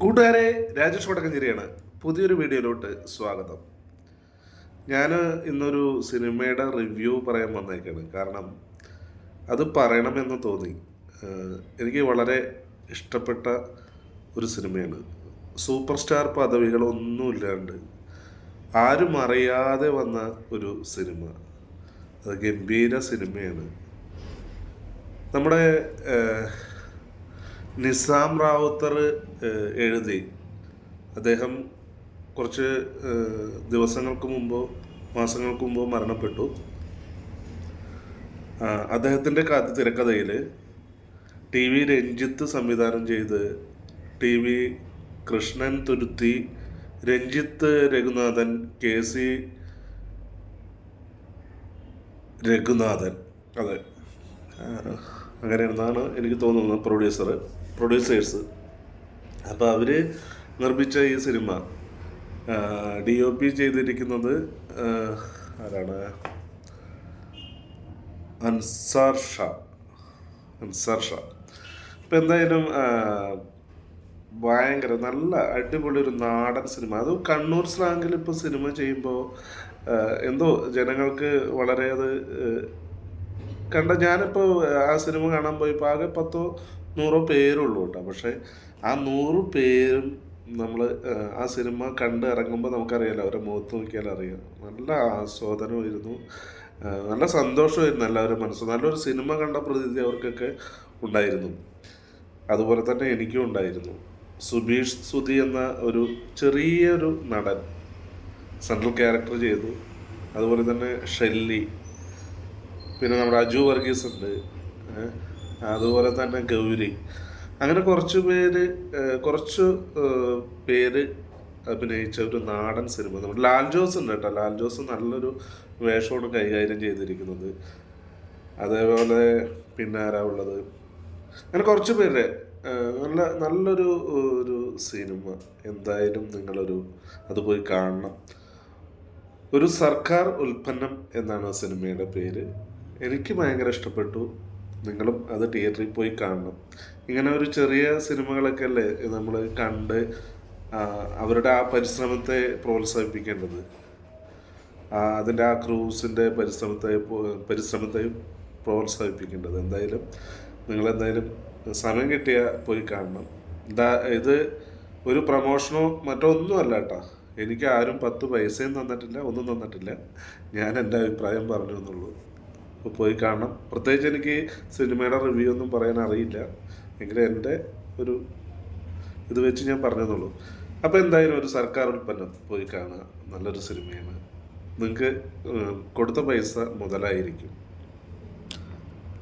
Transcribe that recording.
കൂട്ടുകാരെ രാജേഷ് വടക്കഞ്ചേരിയാണ്. പുതിയൊരു വീഡിയോയിലോട്ട് സ്വാഗതം. ഞാൻ ഇന്നൊരു സിനിമയുടെ റിവ്യൂ പറയാൻ വന്നേക്കാണ്. കാരണം അത് പറയണമെന്ന് തോന്നി. എനിക്ക് വളരെ ഇഷ്ടപ്പെട്ട ഒരു സിനിമയാണ്. സൂപ്പർ സ്റ്റാർ പദവികളൊന്നുമില്ലാണ്ട് ആരും അറിയാതെ വന്ന ഒരു സിനിമ. അത് ഗംഭീര സിനിമയാണ്. നമ്മുടെ നിസാം റാവുത്തർ എഴുതി. അദ്ദേഹം കുറച്ച് ദിവസങ്ങൾക്ക് മുമ്പോ മാസങ്ങൾക്ക് മുമ്പോ മരണപ്പെട്ടു. അദ്ദേഹത്തിന്റെ കഥ തിരക്കഥയിൽ ടി വി രഞ്ജിത്ത് സംവിധാനം ചെയ്ത് T V Krishnan Thuruthi Ranjith Raghunathan K C Raghunathan. അതെ. അങ്ങനെയാണെന്നാണ് എനിക്ക് തോന്നുന്നത് പ്രൊഡ്യൂസർ പ്രൊഡ്യൂസേഴ്സ് അപ്പോൾ അവർ നിർമ്മിച്ച ഈ സിനിമ ഡി ഒ പി ചെയ്തിരിക്കുന്നത് ആരാണ്? അൻസാർ ഷാ. അൻസാർ ഷാ. ഇപ്പം എന്തായാലും ഭയങ്കര നല്ല അടിപൊളി ഒരു നാടൻ സിനിമ. അത് കണ്ണൂർ സ്ലാങ്ങിൽ ഇപ്പോൾ സിനിമ ചെയ്യുമ്പോൾ എന്തോ ജനങ്ങൾക്ക് വളരെ അത് കണ്ട ഞാനിപ്പോൾ ആ സിനിമ കാണാൻ പോയപ്പോൾ ആകെ പത്തോ നൂറോ പേരുള്ളൂ കേട്ടോ. പക്ഷേ ആ നൂറ് പേരും നമ്മൾ ആ സിനിമ കണ്ട് ഇറങ്ങുമ്പോൾ നമുക്കറിയാലോ അവരെ മുഖത്ത് നോക്കിയാൽ അറിയാം. നല്ല ആസ്വാദനമായിരുന്നു. നല്ല സന്തോഷമായിരുന്നു എല്ലാവരും മനസ്സ് നല്ലൊരു സിനിമ കണ്ട പ്രതീതി അവർക്കൊക്കെ ഉണ്ടായിരുന്നു. അതുപോലെ തന്നെ എനിക്കും ഉണ്ടായിരുന്നു. സുബീഷ് സുധി എന്ന ഒരു ചെറിയൊരു നടൻ സെൻട്രൽ ക്യാരക്ടർ ചെയ്തു. അതുപോലെ തന്നെ ഷെല്ലി. പിന്നെ നമ്മുടെ അജു വർഗീസ് ഉണ്ട്. അതുപോലെ തന്നെ ഗൗരി. അങ്ങനെ കുറച്ച് പേര് കുറച്ച് പേര് അഭിനയിച്ച ഒരു നാടൻ സിനിമ. നമ്മുടെ ലാൽ ജോസ് ഉണ്ട് കേട്ടോ. ലാൽ ജോസ് നല്ലൊരു വേഷമാണ് കൈകാര്യം ചെയ്തിരിക്കുന്നത്. അതേപോലെ പിന്നെ ആരാ ഉള്ളത്? അങ്ങനെ കുറച്ച് പേരെ നല്ല നല്ലൊരു ഒരു സിനിമ. എന്തായാലും നിങ്ങളൊരു അത് പോയി കാണണം. ഒരു സർക്കാർ ഉൽപ്പന്നം എന്നാണ് സിനിമയുടെ പേര്. എനിക്ക് ഭയങ്കര ഇഷ്ടപ്പെട്ടു. നിങ്ങളും അത് തിയേറ്ററിൽ പോയി കാണണം. ഇങ്ങനെ ഒരു ചെറിയ സിനിമകളൊക്കെ അല്ലേ നമ്മൾ കണ്ട് അവരുടെ ആ പരിശ്രമത്തെ പ്രോത്സാഹിപ്പിക്കേണ്ടത്. അതിന്റെ ആ ക്രൂസിന്റെ പരിശ്രമത്തെ പരിശ്രമത്തെ പ്രോത്സാഹിപ്പിക്കേണ്ടത്. എന്തായാലും നിങ്ങളെന്തായാലും സമയം കിട്ടിയാൽ പോയി കാണണം. എന്താ ഇത് ഒരു പ്രമോഷനോ മറ്റോ ഒന്നും അല്ല കേട്ടോ എനിക്ക് ആരും പത്ത് പൈസയും തന്നിട്ടില്ല ഒന്നും തന്നിട്ടില്ല. ഞാൻ എന്റെ അഭിപ്രായം പറഞ്ഞു എന്നുള്ളൂ. പോയി കാണണം. പ്രത്യേകിച്ച് എനിക്ക് സിനിമയുടെ റിവ്യൂ ഒന്നും പറയാൻ അറിയില്ല. എങ്കിലും എന്റെ ഒരു ഇത് വെച്ച് ഞാൻ പറഞ്ഞതുള്ളൂ. അപ്പോൾ എന്തായാലും ഒരു സർക്കാർ ഉൽപ്പന്നം പോയി കാണുക. നല്ലൊരു സിനിമയാണ്. നിങ്ങൾക്ക് കൊടുത്ത പൈസ മുതലായിരിക്കും.